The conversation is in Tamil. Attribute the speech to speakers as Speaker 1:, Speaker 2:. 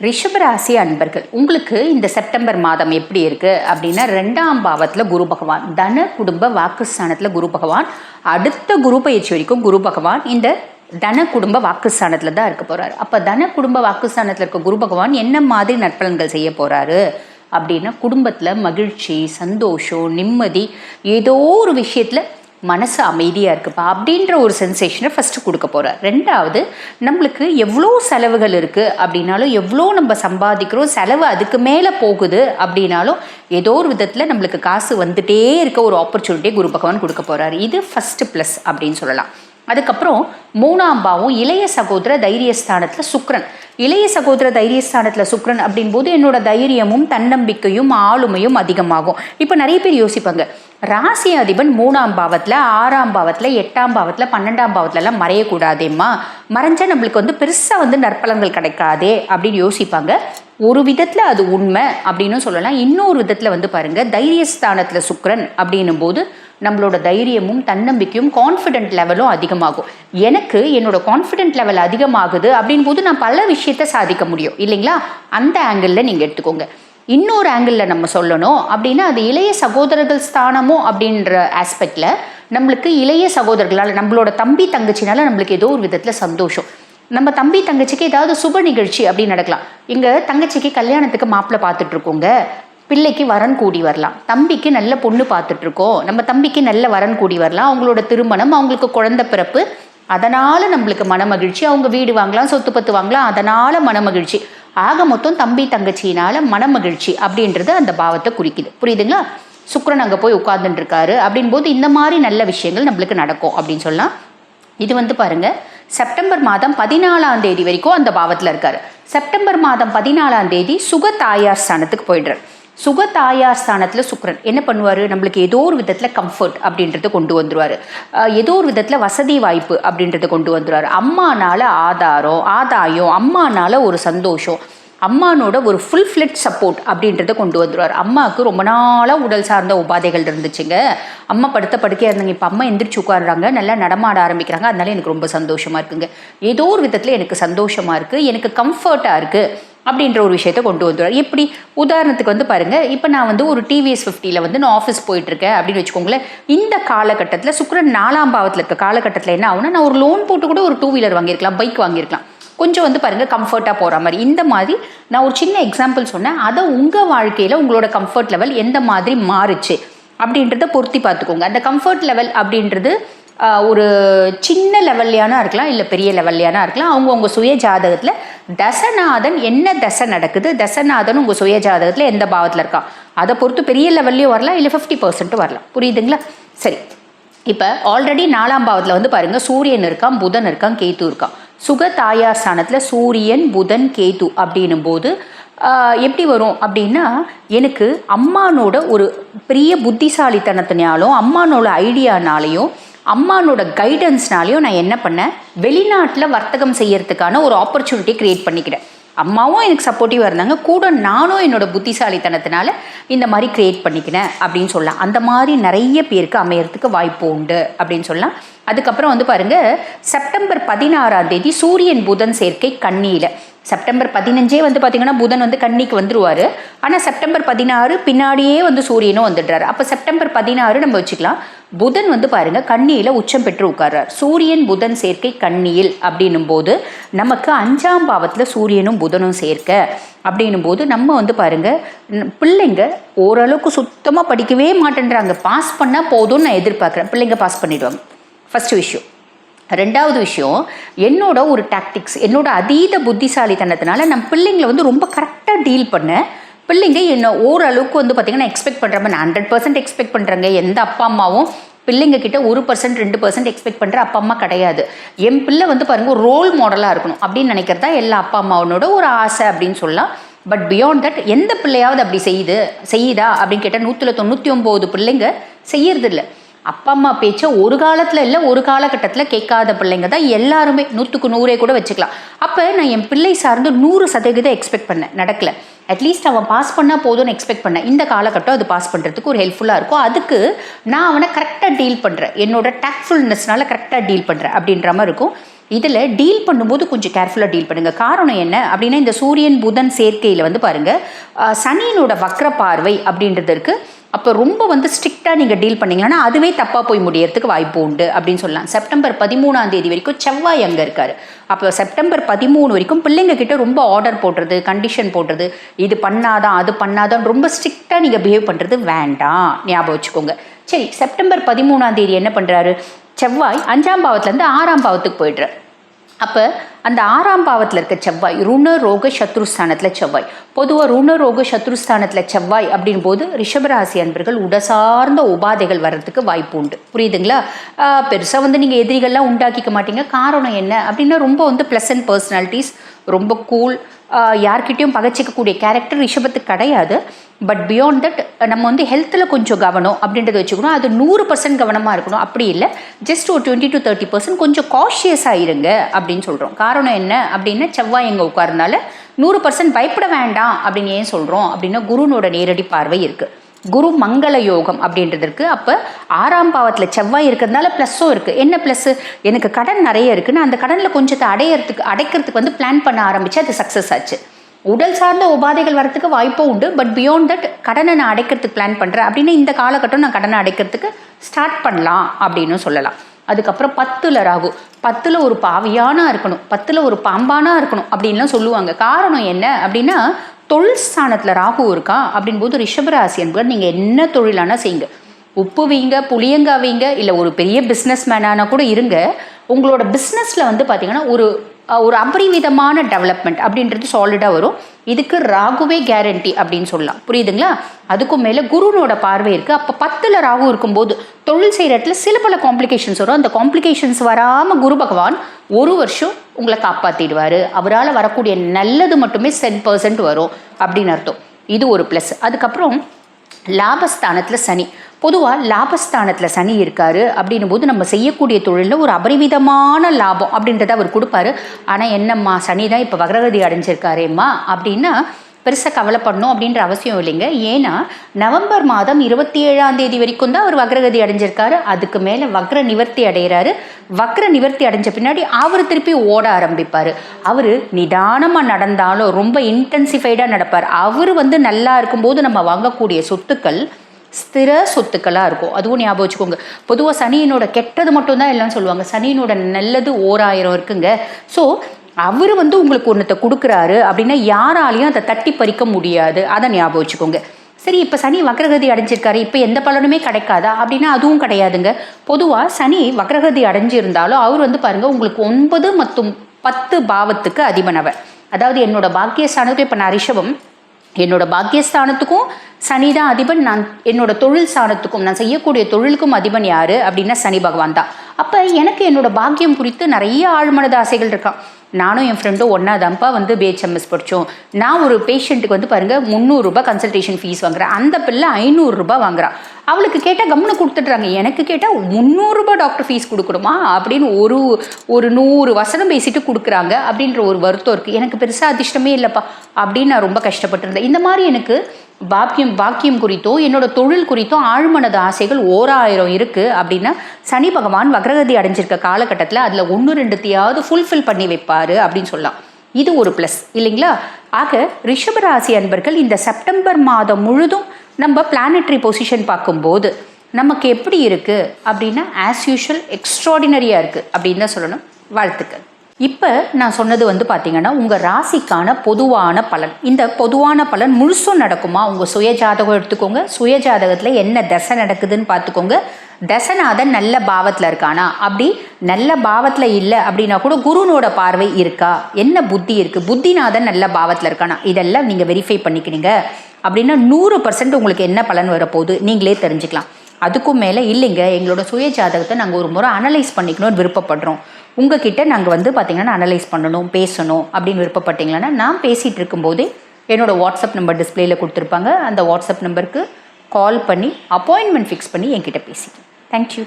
Speaker 1: ரிஷபராசி அன்பர்கள் உங்களுக்கு இந்த செப்டம்பர் மாதம் எப்படி இருக்கு அப்படின்னா ரெண்டாம் பாவத்தில் குரு பகவான் தன குடும்ப வாக்குஸ்தானத்தில் குரு பகவான் அடுத்த குரு பயிற்சி வரைக்கும் குரு பகவான் இந்த தன குடும்ப வாக்குஸ்தானத்தில் தான் இருக்க போகிறார் அப்போ தன குடும்ப வாக்குஸ்தானத்தில் இருக்க குரு பகவான் என்ன மாதிரி நற்பலன்கள் செய்ய போகிறாரு அப்படின்னா குடும்பத்தில் மகிழ்ச்சி சந்தோஷம் நிம்மதி ஏதோ ஒரு விஷயத்தில் மனசு அமைதியாக இருக்குப்பா அப்படின்ற ஒரு சென்சேஷனை ஃபஸ்ட்டு கொடுக்க போகிறார் ரெண்டாவது நம்மளுக்கு எவ்வளோ செலவுகள் இருக்குது அப்படின்னாலும் எவ்வளோ நம்ம சம்பாதிக்கிறோம் செலவு அதுக்கு மேலே போகுது அப்படின்னாலும் ஏதோ ஒரு விதத்தில் நம்மளுக்கு காசு வந்துட்டே இருக்க ஒரு ஆப்பர்ச்சுனிட்டியை குரு பகவான் கொடுக்க போகிறாரு இது ஃபஸ்ட்டு ப்ளஸ் அப்படின்னு சொல்லலாம். அதுக்கப்புறம் மூணாம் பாவம் இளைய சகோதர தைரியஸ்தானத்தில் சுக்ரன் இளைய சகோதர தைரியஸ்தானத்தில் சுக்ரன் அப்படின் போது என்னோட தைரியமும் தன்னம்பிக்கையும் ஆளுமையும் அதிகமாகும். இப்போ நிறைய பேர் யோசிப்பாங்க ராசி அதிபன் மூணாம் பாவத்தில் ஆறாம் பாவத்தில் எட்டாம் பாவத்தில் பன்னெண்டாம் பாவத்துலலாம் மறையக்கூடாதேம்மா. மறைஞ்சா நம்மளுக்கு வந்து பெருசாக வந்து நற்பலன்கள் கிடைக்காதே அப்படின்னு யோசிப்பாங்க. ஒரு விதத்தில் அது உண்மை அப்படின்னு சொல்லலாம். இன்னொரு விதத்தில் வந்து பாருங்கள் தைரியஸ்தானத்தில் சுக்ரன் அப்படின்னும் போது நம்மளோட தைரியமும் தன்னம்பிக்கையும் கான்ஃபிடென்ட் லெவலும் அதிகமாகும். எனக்கு என்னோட கான்ஃபிடென்ட் லெவல் அதிகமாகுது அப்படின் போது நான் பல விஷயத்த சாதிக்க முடியும். இல்லைங்களா? அந்த ஆங்கிளில் நீங்கள் எடுத்துக்கோங்க. இன்னொரு ஆங்கிளில் நம்ம சொல்லணும் அப்படின்னா அது இளைய சகோதரர்கள் ஸ்தானமோ அப்படின்ற ஆஸ்பெக்டில் நம்மளுக்கு இளைய சகோதரர்களால் நம்மளோட தம்பி தங்கச்சினால நம்மளுக்கு ஏதோ ஒரு விதத்தில் சந்தோஷம். நம்ம தம்பி தங்கச்சிக்கு ஏதாவது சுப நிகழ்ச்சி அப்படின்னு நடக்கலாம். எங்கள் தங்கச்சிக்கு கல்யாணத்துக்கு மாப்பிள்ளை பார்த்துட்ருக்கோங்க பிள்ளைக்கு வரன் கூடி வரலாம். தம்பிக்கு நல்ல பொண்ணு பார்த்துட்டு இருக்கோம் நம்ம தம்பிக்கு நல்ல வரன் கூடி வரலாம். அவங்களோட திருமணம் அவங்களுக்கு குழந்த பிறப்பு அதனால் நம்மளுக்கு மனமகிழ்ச்சி. அவங்க வீடு வாங்கலாம் சொத்து பத்து வாங்கலாம் அதனால் மனமகிழ்ச்சி. ஆக மொத்தம் தம்பி தங்கச்சியினால மனமகிழ்ச்சி அப்படின்றது அந்த பாவத்தை குறிக்குது. புரியுதுங்களா? சுக்கரன் அங்கே போய் உட்கார்ந்துட்டு இருக்காரு அப்படின் போது இந்த மாதிரி நல்ல விஷயங்கள் நம்மளுக்கு நடக்கும் அப்படின்னு சொல்லலாம். இது வந்து பாருங்க. செப்டம்பர் மாதம் பதினாலாம் தேதி வரைக்கும் அந்த பாவத்தில் இருக்காரு. செப்டம்பர் மாதம் பதினாலாம் தேதி சுக தாயார் ஸ்தானத்துக்கு போயிடுறார். சுக ஸ்தானத்தில் சுக்ரன் என்ன பண்ணுவார்? நம்மளுக்கு ஏதோ ஒரு விதத்தில் கம்ஃபர்ட் அப்படின்றத கொண்டு வந்துருவார். ஏதோ ஒரு விதத்தில் வசதி வாய்ப்பு அப்படின்றத கொண்டு வந்துருவார். அம்மானால ஆதாரம் ஆதாயம் அம்மானால ஒரு சந்தோஷம். அம்மானோட ஒரு ஃபுல் ஃப்ளெட் சப்போர்ட் அப்படின்றத கொண்டு வந்துடுவார் அம்மாவுக்கு ரொம்ப நாளாக உடல் சார்ந்த உபாதைகள் இருந்துச்சுங்க. அம்மா படுத்த படுக்கையாக இருந்தாங்க. இப்போ அம்மா எந்திரிச்சு உட்காடுறாங்க நல்லா நடமாட ஆரம்பிக்கிறாங்க. அதனால எனக்கு ரொம்ப சந்தோஷமாக இருக்குங்க. ஏதோ ஒரு விதத்தில் எனக்கு சந்தோஷமாக இருக்குது எனக்கு கம்ஃபர்ட்டாக இருக்குது அப்படின்ற ஒரு விஷயத்தை கொண்டு வந்துடுவார் எப்படி? உதாரணத்துக்கு வந்து பாருங்கள் இப்போ நான் வந்து ஒரு டிவிஎஸ் ஃபிஃப்டியில் வந்து நான் ஆஃபீஸ் போயிட்டுருக்கேன் அப்படின்னு வச்சுக்கோங்களேன். இந்த காலகட்டத்தில் சுக்கரன் நாலாம் பாவத்தில் இருக்க காலகட்டத்தில் என்ன ஆகுனா நான் ஒரு லோன் போட்டு கூட ஒரு டூ வீலர் வாங்கியிருக்கலாம். பைக் வாங்கியிருக்கலாம். கொஞ்சம் வந்து பாருங்கள் கம்ஃபர்ட்டாக போகிற மாதிரி. இந்த மாதிரி நான் ஒரு சின்ன எக்ஸாம்பிள் சொன்னேன். அதை உங்கள் வாழ்க்கையில் உங்களோட கம்ஃபர்ட் லெவல் எந்த மாதிரி மாறுச்சு? அப்படின்றத பொருத்தி பார்த்துக்கோங்க. அந்த கம்ஃபர்ட் லெவல் அப்படின்றது ஒரு சின்ன லெவல்லையானா இருக்கலாம் இல்லை பெரிய லெவல்லையானா இருக்கலாம். அவங்க உங்கள் சுய ஜாதகத்தில் தசநாதன் என்ன தசை நடக்குது? தசநாதன் உங்கள் சுய ஜாதகத்தில் எந்த பாவத்தில் இருக்கான் அதை பொறுத்து பெரிய லெவல்லையும் வரலாம் இல்லை ஃபிஃப்டி பர்சன்ட்டும் வரலாம். புரியுதுங்களா? சரி. இப்போ ஆல்ரெடி நாலாம் பாவத்தில் வந்து பாருங்கள் சூரியன் இருக்கான் புதன் இருக்கான் கேத்து இருக்கான். சுக தாயார் ஸ்தானத்தில் சூரியன் புதன் கேது அப்படின்னும் போது எப்படி வரும் அப்படின்னா எனக்கு அம்மானோட ஒரு பெரிய புத்திசாலித்தனத்தினாலும் அம்மானோட ஐடியானாலையும் அம்மானோட கைடன்ஸ்னாலையும் நான் என்ன பண்ணேன்? வெளிநாட்டில் வர்த்தகம் செய்யறதுக்கான ஒரு ஆப்பர்ச்சுனிட்டி க்ரியேட் பண்ணிக்கிறேன் அம்மாவும் எனக்கு சப்போர்ட்டிவாக இருந்தாங்க. கூட நானும் என்னோடய புத்திசாலித்தனத்தினால இந்த மாதிரி க்ரியேட் பண்ணிக்கினேன் அப்படின்னு சொல்லலாம். அந்த மாதிரி நிறைய பேருக்கு அமையறதுக்கு வாய்ப்பு உண்டு அப்படின்னு சொல்லலாம். அதுக்கப்புறம் வந்து பாருங்க செப்டம்பர் பதினாறாம் தேதி சூரியன் புதன் சேர்க்கை கண்ணியில். செப்டம்பர் பதினஞ்சே வந்து பார்த்தீங்கன்னா புதன் வந்து கன்னிக்கு வந்துருவார். ஆனால் செப்டம்பர் பதினாறு பின்னாடியே வந்து சூரியனும் வந்துடுறாரு. அப்போ செப்டம்பர் பதினாறு நம்ம வச்சுக்கலாம். புதன் வந்து பாருங்க கண்ணியில் உச்சம் பெற்று உட்கார்றார். சூரியன் புதன் சேர்க்கை கண்ணியில் அப்படின்னும் போது நமக்கு அஞ்சாம் பாவத்தில் சூரியனும் புதனும் சேர்க்க அப்படின்னும் போது நம்ம வந்து பாருங்க பிள்ளைங்க ஓரளவுக்கு சுத்தமாக படிக்கவே மாட்டேன்றாங்க. பாஸ் பண்ணால் போதும்னு நான் எதிர்பார்க்குறேன். பிள்ளைங்க பாஸ் பண்ணிடுவாங்க. ஃபஸ்ட்டு விஷயம். ரெண்டாவது விஷயம் என்னோட ஒரு டாக்டிக்ஸ் என்னோட அதீத புத்திசாலித்தனத்தினால நான் பிள்ளைங்களை வந்து ரொம்ப கரெக்டாக டீல் பண்ணேன் பிள்ளைங்க என்ன ஓரளவுக்கு வந்து பார்த்தீங்கன்னா எக்ஸ்பெக்ட் பண்ணுற மாதிரி ஹண்ட்ரட் பர்சன்ட் எக்ஸ்பெக்ட் பண்ணுறாங்க எந்த அப்பா அம்மாவும் பிள்ளைங்க கிட்ட ஒரு பர்சன்ட் ரெண்டு பர்சன்ட் எக்ஸ்பெக்ட் பண்ணுற அப்பா அம்மா கிடையாது. என் பிள்ளை வந்து பாருங்கள் ஒரு ரோல் மாடலாக இருக்கணும் அப்படின்னு நினைக்கிறதா எல்லா அப்பா அம்மாவனோட ஒரு ஆசை அப்படின்னு சொல்லலாம். பட் பியாண்ட் தட் எந்த பிள்ளையாவது அப்படி செய்யுது செய்யுதா அப்படின்னு கேட்டால் நூற்றில் தொண்ணூற்றி ஒம்பது பிள்ளைங்க செய்யறதில்லை. அப்பா அம்மா பேச்சை ஒரு காலத்தில் இல்லை ஒரு காலகட்டத்தில் கேட்காத பிள்ளைங்க தான் எல்லாருமே. நூற்றுக்கு நூறே கூட வச்சுக்கலாம். அப்போ நான் என் பிள்ளை சார்ந்து நூறு சதவீதம் எக்ஸ்பெக்ட் பண்ணேன். நடக்கலை. அட்லீஸ்ட் அவன் பாஸ் பண்ணால் போதும்னு எக்ஸ்பெக்ட் பண்ணேன். இந்த காலகட்டம் அது பாஸ் பண்ணுறதுக்கு ஒரு ஹெல்ப்ஃபுல்லாக இருக்கும். அதுக்கு நான் அவனை கரெக்டாக டீல் பண்ணுறேன் என்னோட டேக்ஃபுல்னஸ்னால கரெக்டாக டீல் பண்ணுறேன் அப்படின்ற மாதிரி இருக்கும். இதில் டீல் பண்ணும்போது கொஞ்சம் கேர்ஃபுல்லாக டீல் பண்ணுங்கள் காரணம் என்ன அப்படின்னா இந்த சூரியன் புதன் சேர்க்கையில் வந்து பாருங்கள் சனியினோட வக்ர பார்வை அப்படின்றது இருக்குது அப்போ ரொம்ப வந்து ஸ்ட்ரிக்டாக நீங்கள் டீல் பண்ணிங்கன்னா அதுவே தப்பாக போய் முடியறதுக்கு வாய்ப்பு உண்டு அப்படின்னு சொல்லலாம். செப்டம்பர் பதிமூணாம் தேதி வரைக்கும் செவ்வாய் அங்கே இருக்கார். அப்போ செப்டம்பர் பதிமூணு வரைக்கும் பிள்ளைங்க கிட்ட ரொம்ப ஆர்டர் போடுறது கண்டிஷன் போடுறது இது பண்ணாதான் அது பண்ணாதான் ரொம்ப ஸ்ட்ரிக்டாக நீங்கள் பிஹேவ் பண்ணுறது வேண்டாம். ஞாபகம் வச்சுக்கோங்க. சரி செப்டம்பர் பதிமூணாம் தேதி என்ன பண்ணுறாரு செவ்வாய் அஞ்சாம் பாவத்துலேருந்து ஆறாம் பாவத்துக்கு போயிடுறார். அப்போ அந்த ஆறாம் பாவத்தில் இருக்க செவ்வாய் ருண ரோக சத்ருஸ்தானத்தில் செவ்வாய். பொதுவாக ருண ரோக சத்ருஸ்தானத்தில் செவ்வாய் அப்படின் போது ரிஷபராசி அன்பர்கள் உடசார்ந்த உபாதைகள் வர்றதுக்கு வாய்ப்பு உண்டு. புரியுதுங்களா? பெருசாக வந்து நீங்கள் எதிரிகள்லாம் உண்டாக்கிக்க மாட்டீங்க. காரணம் என்ன அப்படின்னா ரொம்ப வந்து ப்ளசன்ட் பர்சனாலிட்டிஸ் ரொம்ப கூல் யார்கிட்டையும் பகச்சிக்கக்கூடிய கேரக்டர் ரிஷபத்துக்கு கிடையாது. பட் பியாண்ட் தட் நம்ம வந்து ஹெல்த்தில் கொஞ்சம் கவனம் அப்படின்றத வச்சுக்கணும். அது நூறு பர்சன்ட் கவனமாக இருக்கணும். அப்படி இல்லை. ஜஸ்ட் ஒரு டுவெண்ட்டி டு தேர்ட்டி பர்சன்ட் கொஞ்சம் காஷியஸாக இருங்க அப்படின்னு சொல்கிறோம் காரணம் என்ன அப்படின்னா செவ்வாய் எங்கே உட்கார்னால நூறு பர்சன்ட் பயப்பட வேண்டாம் அப்படின்னு ஏன் சொல்கிறோம் அப்படின்னா குருனோட நேரடி பார்வை இருக்குது குரு மங்கள யோகம் அப்படின்றதுக்கு அப்போ ஆறாம் பாவத்தில் செவ்வாய் இருக்கிறதுனால ப்ளஸ்ஸும் இருக்குது என்ன ப்ளஸ்ஸு எனக்கு கடன் நிறைய இருக்குன்னு அந்த கடனில் கொஞ்சத்தை அடையிறதுக்கு அடைக்கிறதுக்கு வந்து பிளான் பண்ண ஆரம்பித்து அது சக்ஸஸ் ஆச்சு. உடல் சார்ந்த உபாதைகள் வரத்துக்கு வாய்ப்பும் உண்டு. பட் பியாண்ட் தட் கடனை நான் அடைக்கிறதுக்கு பிளான் பண்ணுறேன் அப்படின்னு இந்த காலகட்டம் நான் கடனை அடைக்கிறதுக்கு ஸ்டார்ட் பண்ணலாம் அப்படின்னு சொல்லலாம். அதுக்கப்புறம் பத்தில் ராகு. பத்தில் ஒரு பாவியானா இருக்கணும். பத்தில் ஒரு பாம்பானா இருக்கணும் அப்படின்லாம் சொல்லுவாங்க. காரணம் என்ன அப்படின்னா தொழில் ஸ்தானத்தில் ராகு இருக்கா அப்படின்போது ரிஷபராசி என்பது நீங்கள் என்ன தொழிலானா செய்யுங்க. உப்பு வீங்க புளியங்கா வீங்க இல்லை ஒரு பெரிய பிஸ்னஸ் மேனானா கூட இருங்க. உங்களோட பிஸ்னஸில் வந்து பார்த்தீங்கன்னா ஒரு ஒரு அபரிவிதமான டெவலப்மெண்ட் அப்படின்றது சாலிடாக வரும். இதுக்கு ராகுவே கேரண்டி அப்படின்னு சொல்லலாம். புரியுதுங்களா? அதுக்கும் மேலே குருனோட பார்வை இருக்குது அப்போ பத்தில் ராகு இருக்கும்போது தொழில் செய்கிற இடத்துல சில பல காம்ப்ளிகேஷன்ஸ் வரும். அந்த காம்ப்ளிகேஷன்ஸ் வராமல் குரு பகவான் ஒரு வருஷம் உங்களை காப்பாற்றிடுவார் அவரால் வரக்கூடிய நல்லது மட்டுமே சென் பர்சன்ட் வரும் அப்படின்னு அர்த்தம். இது ஒரு ப்ளஸ் அதுக்கப்புறம் லாபஸ்தானத்தில் சனி. பொதுவாக லாபஸ்தானத்தில் சனி இருக்கார் அப்படின்னும் போது நம்ம செய்யக்கூடிய தொழிலில் ஒரு அபரிவிதமான லாபம் அப்படின்றத அவர் கொடுப்பாரு. ஆனால் என்னம்மா சனி தான் இப்போ வக்ரகதி அடைஞ்சிருக்காரேம்மா அப்படின்னா பெருசாக கவலைப்படணும் அப்படின்ற அவசியம் இல்லைங்க. ஏன்னா நவம்பர் மாதம் இருபத்தி ஏழாம் தேதி வரைக்கும் தான் அவர் வக்ரகதி அடைஞ்சிருக்காரு. அதுக்கு மேலே வக்ர நிவர்த்தி அடைகிறாரு வக்ர நிவர்த்தி அடைஞ்ச பின்னாடி அவர் திருப்பி ஓட ஆரம்பிப்பார். அவர் நிதானமாக நடந்தாலும் ரொம்ப இன்டென்சிஃபைடாக நடப்பார். அவர் வந்து நல்லா இருக்கும்போது நம்ம வாங்கக்கூடிய சொத்துக்கள் ஸ்திர சொத்துக்களாக இருக்கும். அதுவும் ஞாபகம் வச்சுக்கோங்க. பொதுவாக சனியினோட கெட்டது மட்டும்தான் எல்லாம் சொல்லுவாங்க. சனியினோட நல்லது ஓராயிரம் இருக்குங்க. ஸோ அவர் வந்து உங்களுக்கு ஒன்றத்தை கொடுக்குறாரு அப்படின்னா யாராலையும் அதை தட்டி பறிக்க முடியாது. அதை ஞாபகம் வச்சுக்கோங்க. சரி இப்போ சனி வக்ரகதி அடைஞ்சிருக்காரு. இப்போ எந்த பலனுமே கிடைக்காதா? அப்படின்னா அதுவும் கிடையாதுங்க. பொதுவாக சனி வக்ரகதி அடைஞ்சிருந்தாலும் அவர் வந்து பாருங்கள் உங்களுக்கு ஒன்பது மற்றும் பத்து பாவத்துக்கு அதிபனவர் அதாவது என்னோட பாக்கியஸ்தானத்துக்கு இப்போ நான் ரிஷபம். என்னோட பாக்கியஸ்தானத்துக்கும் சனி தான் அதிபன் நான் என்னோட தொழில் ஸ்தானத்துக்கும் நான் செய்யக்கூடிய தொழிலுக்கும் அதிபன் யார் அப்படின்னா சனி பகவான் தான். அப்போ எனக்கு என்னோட பாக்கியம் குறித்து நிறைய ஆழ்மனது ஆசைகள் இருக்கான். நானும் என் ஃப்ரெண்டும் ஒன்றா தான்ப்பா வந்து பிஹெச்எம்எஸ் படித்தோம் நான் ஒரு பேஷண்ட்டுக்கு வந்து பாருங்கள் முந்நூறுரூபா கன்சல்டேஷன் ஃபீஸ் வாங்குறேன். அந்த பிள்ளை ஐநூறுரூபா வாங்குறான். அவளுக்கு கேட்டால் கம்முன்னு கொடுத்துட்றாங்க எனக்கு கேட்டால் முந்நூறுரூபா டாக்டர் ஃபீஸ் கொடுக்கணுமா? அப்படின்னு ஒரு ஒரு நூறு வசனம் பேசிட்டு கொடுக்குறாங்க. அப்படின்ற ஒரு வருத்தம் இருக்குது எனக்கு பெருசாக அதிர்ஷ்டமே இல்லைப்பா. அப்படின்னு நான் ரொம்ப கஷ்டப்பட்டிருந்தேன். இந்த மாதிரி எனக்கு பாக்கியம் பாக்கியம் குறித்தோ என்னோட தொழில் குறித்தோ ஆழ்மனது ஆசைகள் ஓராயிரம் இருக்குது அப்படின்னா சனி பகவான் வக்ரகதி அடைஞ்சிருக்க காலகட்டத்தில் அதில் ஒன்று ரெண்டுத்தையாவது ஃபுல்ஃபில் பண்ணி வைப்பார் அப்படின்னு சொல்லலாம். இது ஒரு ப்ளஸ் இல்லைங்களா? ஆக ரிஷபராசி அன்பர்கள் இந்த செப்டம்பர் மாதம் முழுதும் நம்ம பிளானட்ரி பொசிஷன் பார்க்கும்போது நமக்கு எப்படி இருக்குது அப்படின்னா ஆஸ் யூஷுவல் எக்ஸ்ட்ராடினரியாக இருக்குது அப்படின்னு தான் சொல்லணும். வாழ்த்துக்கள். இப்போ நான் சொன்னது வந்து பார்த்தீங்கன்னா உங்கள் ராசிக்கான பொதுவான பலன். இந்த பொதுவான பலன் முழுசும் நடக்குமா? உங்கள் சுய ஜாதகம் எடுத்துக்கோங்க. சுய ஜாதகத்தில் என்ன தசை நடக்குதுன்னு பார்த்துக்கோங்க. தசநாதன் நல்ல பாவத்தில் இருக்கானா? அப்படி நல்ல பாவத்தில் இல்லை அப்படின்னா கூட குருனோட பார்வை இருக்கா? என்ன புத்தி இருக்குது புத்திநாதன் நல்ல பாவத்தில் இருக்கானா? இதெல்லாம் நீங்கள் வெரிஃபை பண்ணிக்கிறீங்க. அப்படின்னா நூறு பர்சன்ட் உங்களுக்கு என்ன பலன் வரப்போகுது? நீங்களே தெரிஞ்சுக்கலாம். அதுக்கும் மேலே இல்லைங்க. எங்களோட சுய ஜாதகத்தை நாங்கள் ஒரு முறை அனலைஸ் பண்ணிக்கணும்னு விருப்பப்படுறோம். உங்ககிட்ட நாங்கள் வந்து பார்த்திங்கன்னா அனலைஸ் பண்ணணும் பேசணும் அப்படின்னு விருப்பப்பட்டீங்களன்னா நான் பேசிகிட்டு இருக்கும்போதே என்னோடய வாட்ஸ்அப் நம்பர் டிஸ்பிளேயில் கொடுத்துருப்பாங்க. அந்த வாட்ஸ்அப் நம்பருக்கு கால் பண்ணி அப்பாயின்மெண்ட் ஃபிக்ஸ் பண்ணி என்கிட்ட பேசிக்கேன் தேங்க்யூ